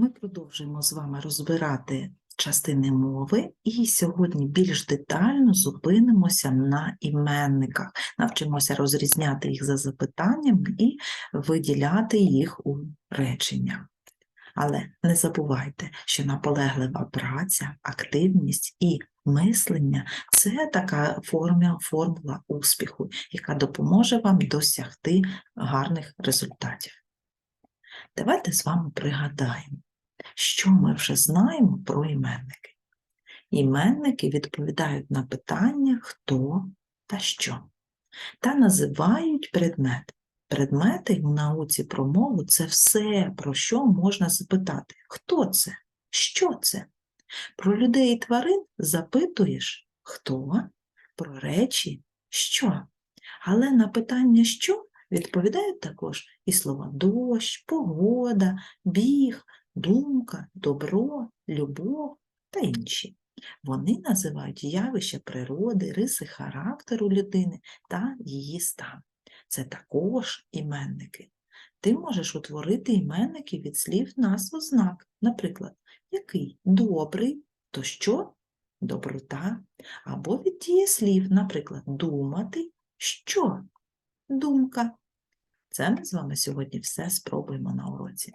Ми продовжуємо з вами розбирати частини мови, і сьогодні більш детально зупинимося на іменниках, навчимося розрізняти їх за запитаннями і виділяти їх у речення. Але не забувайте, що наполеглива праця, активність і мислення це така формула, формула успіху, яка допоможе вам досягти гарних результатів. Давайте з вами пригадаємо, що ми вже знаємо про іменники. Іменники відповідають на питання хто та що, та називають предмет. Предмети в науці про мову це все, про що можна запитати. Хто це? Що це? Про людей і тварин запитуєш хто, про речі що. Але на питання що відповідають також і слова дощ, погода, біг, думка, добро, любов та інші. Вони називають явища природи, риси характеру людини та її стан. Це також іменники. Ти можеш утворити іменники від слів назв ознак. Наприклад, який добрий, то що доброта, або від дієслів, наприклад, думати, що думка. Це ми з вами сьогодні все спробуємо на уроці.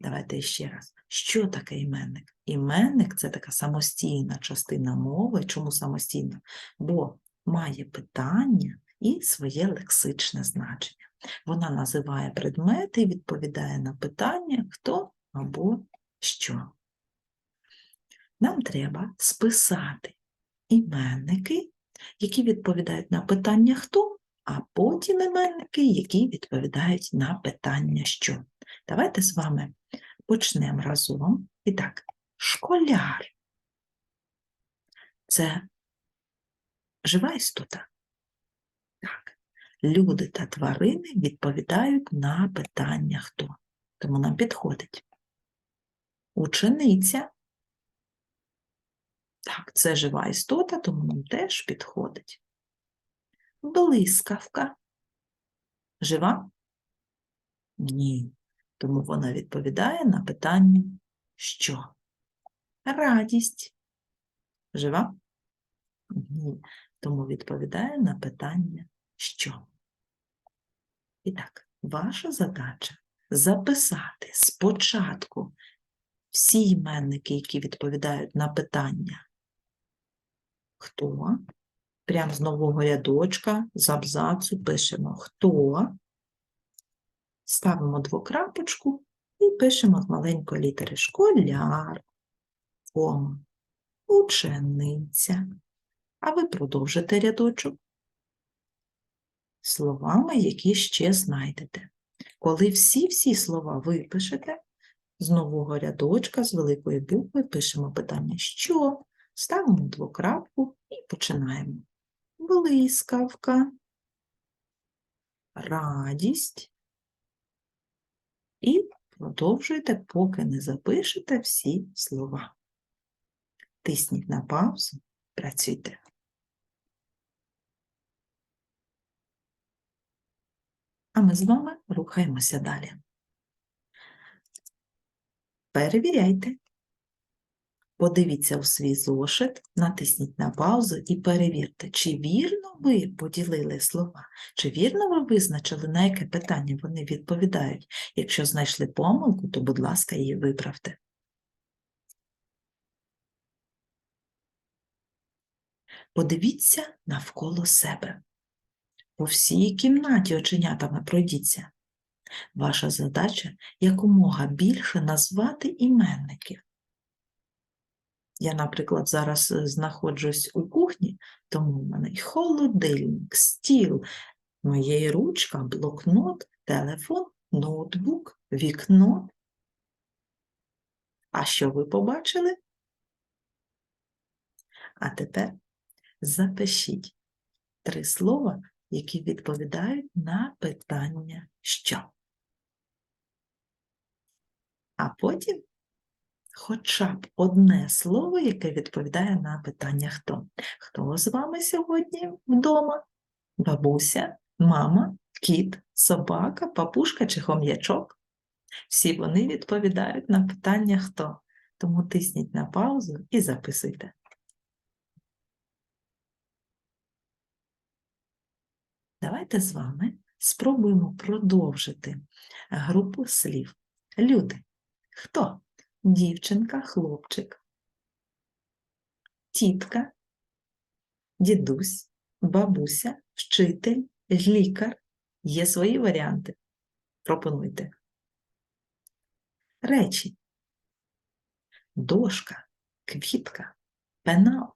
Давайте ще раз. Що таке іменник? Іменник це така самостійна частина мови. Чому самостійна? Бо має питання і своє лексичне значення. Вона називає предмети і відповідає на питання хто або що. Нам треба списати іменники, які відповідають на питання хто, а потім іменники, які відповідають на питання що. Давайте з вами почнемо разом. І так, школяр. Це жива істота. Так. Люди та тварини відповідають на питання хто. Тому нам підходить. Учениця. Так, це жива істота, тому нам теж підходить. Блискавка. Жива? Ні. Тому вона відповідає на питання що? Радість. Жива? Ні. Тому відповідає на питання що. І так, ваша задача записати спочатку всі іменники, які відповідають на питання хто. Прямо з нового рядочка, з абзацу пишемо хто, ставимо двокрапочку і пишемо з маленької літери школяр, кома, учениця. А ви продовжите рядочок словами, які ще знайдете. Коли всі-всі слова випишете, з нового рядочка, з великої букви пишемо питання що, ставимо двокрапку і починаємо. Блискавка, радість. І продовжуйте, поки не запишете всі слова. Тисніть на паузу, працюйте. А ми з вами рухаємося далі. Перевіряйте. Подивіться у свій зошит, натисніть на паузу і перевірте, чи вірно ви поділили слова, чи вірно ви визначили, на яке питання вони відповідають. Якщо знайшли помилку, то, будь ласка, її виправте. Подивіться навколо себе. По всій кімнаті оченятами пройдіться. Ваша задача якомога більше назвати іменників. Я, наприклад, зараз е, знаходжусь у кухні, тому в мене і холодильник, стіл, моєї ручка, блокнот, телефон, ноутбук, вікно. А що ви побачили? А тепер запишіть три слова, які відповідають на питання що. А потім хоча б одне слово, яке відповідає на питання хто. Хто з вами сьогодні вдома? Бабуся, мама, кіт, собака, папушка чи хом'ячок? Всі вони відповідають на питання хто. Тому тисніть на паузу і записуйте. Давайте з вами спробуємо продовжити групу слів. Люди. Хто? Дівчинка, хлопчик, тітка, дідусь, бабуся, вчитель, лікар. Є свої варіанти. Пропонуйте. Речі. Дошка, квітка, пенал.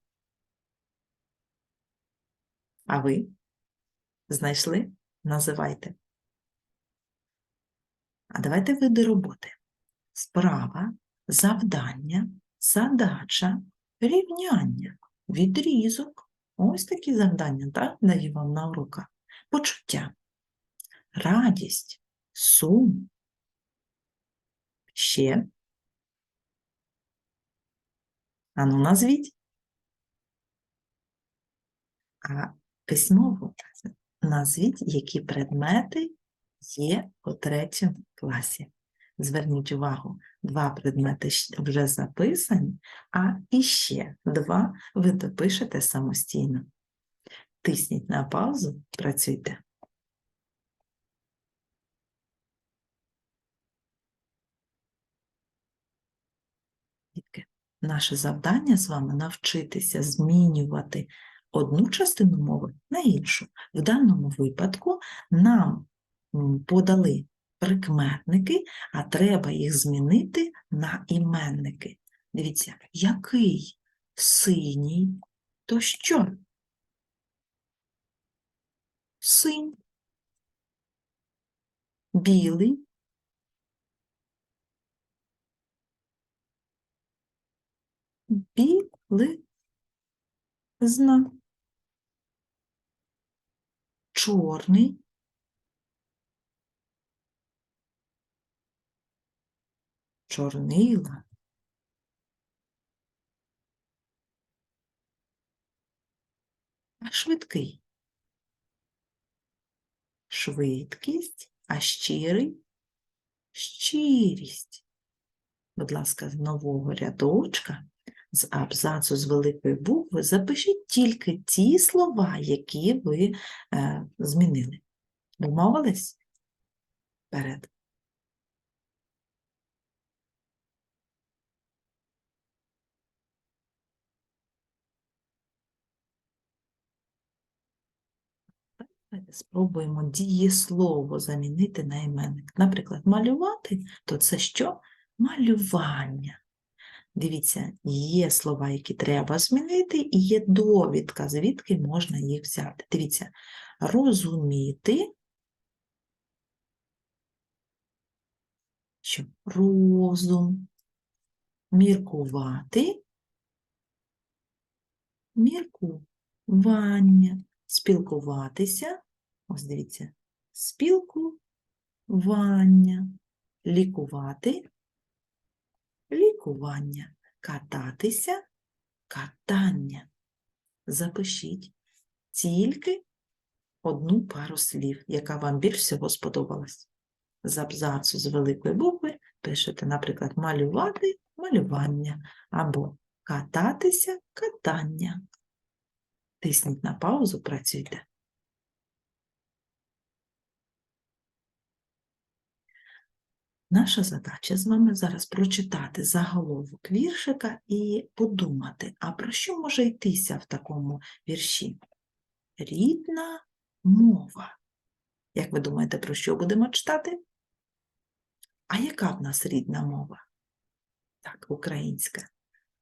А ви знайшли? Називайте. А давайте види роботи. Справа, завдання, задача, рівняння, відрізок. Ось такі завдання, так, даю вам на уроках. Почуття, радість, сум. Ще. Ану, назвіть. А письмово назвіть, які предмети є у третьому класі. Зверніть увагу, два предмети вже записані, а іще два ви допишете самостійно. Тисніть на паузу, працюйте. Наше завдання з вами навчитися змінювати одну частину мови на іншу. В даному випадку нам подали прикметники, а треба їх змінити на іменники. Дивіться, який синій, то що? Синь. Білий. Білизна. Чорний. Чорнила. А швидкий. Швидкість, а щирий щирість. Будь ласка, з нового рядочка, з абзацу з великої букви запишіть тільки ті слова, які ви е, змінили. Домовились? Вперед. Давайте спробуємо дієслово замінити на іменник. Наприклад, малювати, то це що? Малювання. Дивіться, є слова, які треба змінити, і є довідка, звідки можна їх взяти. Дивіться, розуміти, що розум, міркувати, міркування, спілкуватися, ось дивіться, спілкування, лікувати, лікування, кататися, катання. Запишіть тільки одну пару слів, яка вам більш всього сподобалась. З абзацу з великої букви пишете, наприклад, малювати малювання або кататися катання. Тисніть на паузу, працюйте. Наша задача з вами зараз прочитати заголовок віршика і подумати, а про що може йтися в такому вірші? Рідна мова. Як ви думаєте, про що будемо читати? А яка в нас рідна мова? Так, українська.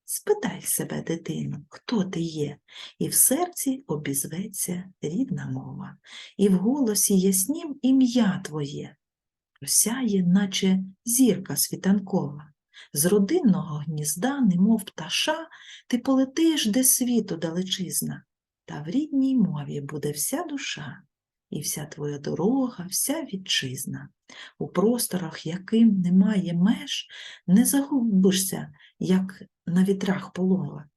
Спитай себе, дитину, хто ти є, і в серці обізветься рідна мова, і в голосі яснім ім'я твоє, просяє, наче зірка світанкова. З родинного гнізда, немов пташа, ти полетиш, де світу далечизна, та в рідній мові буде вся душа, і вся твоя дорога, вся вітчизна. У просторах, яким немає меж, не загубишся, як на вітрах полова.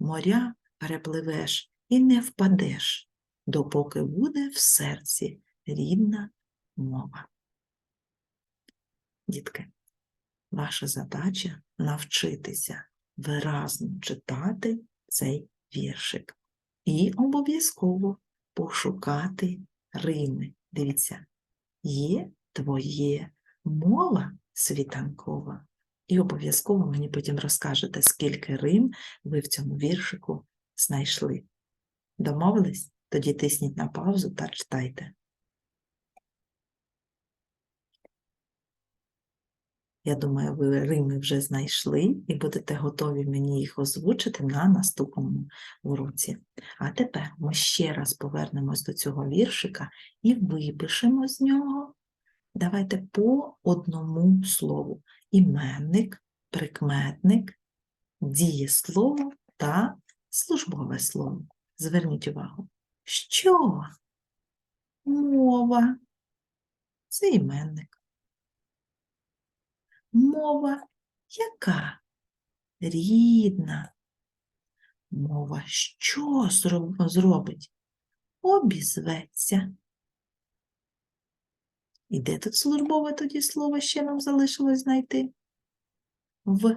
Моря перепливеш і не впадеш, допоки буде в серці рідна мова. Дітки, ваша задача навчитися виразно читати цей віршик. І обов'язково пошукати рими. Дивіться, є твоє мова світанкова. І обов'язково мені потім розкажете, скільки рим ви в цьому віршику знайшли. Домовились? Тоді тисніть на паузу та читайте. Я думаю, ви Рими вже знайшли і будете готові мені їх озвучити на наступному уроці. А тепер ми ще раз повернемось до цього віршика і випишемо з нього. Давайте по одному слову: іменник, прикметник, дієслово та службове слово. Зверніть увагу. Що? Мова. Це іменник. Мова яка? Рідна. Мова що зробить? Обізветься. І де тут службове тоді слово ще нам залишилось знайти? В.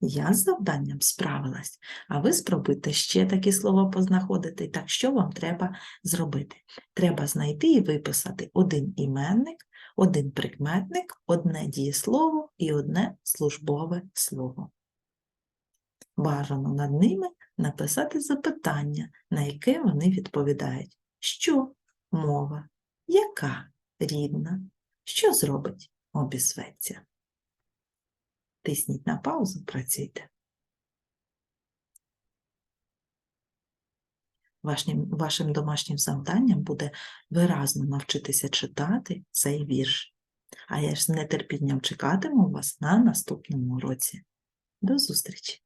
Я з завданням справилась, а ви спробуйте ще такі слова познаходити. Так що вам треба зробити? Треба знайти і виписати один іменник, один прикметник, одне дієслово і одне службове слово. Бажано над ними написати запитання, на яке вони відповідають. Що мова? Яка рідна? Що зробить? Обізветься. Тисніть на паузу, працюйте. Вашим, вашим домашнім завданням буде виразно навчитися читати цей вірш. А я ж з нетерпінням чекатиму вас на наступному уроці. До зустрічі!